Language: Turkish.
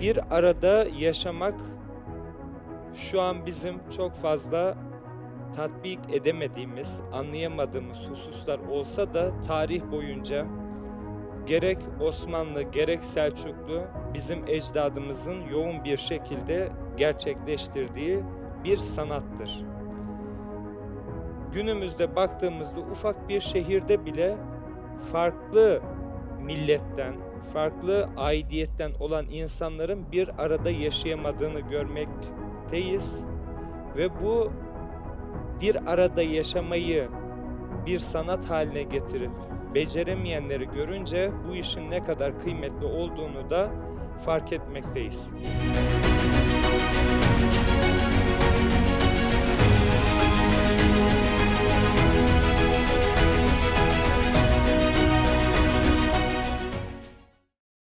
bir arada yaşamak şu an bizim çok fazla tatbik edemediğimiz, anlayamadığımız hususlar olsa da tarih boyunca gerek Osmanlı gerek Selçuklu bizim ecdadımızın yoğun bir şekilde gerçekleştirdiği bir sanattır. Günümüzde baktığımızda ufak bir şehirde bile farklı milletten, farklı aidiyetten olan insanların bir arada yaşayamadığını görmekteyiz ve bu bir arada yaşamayı bir sanat haline getirip beceremeyenleri görünce bu işin ne kadar kıymetli olduğunu da fark etmekteyiz.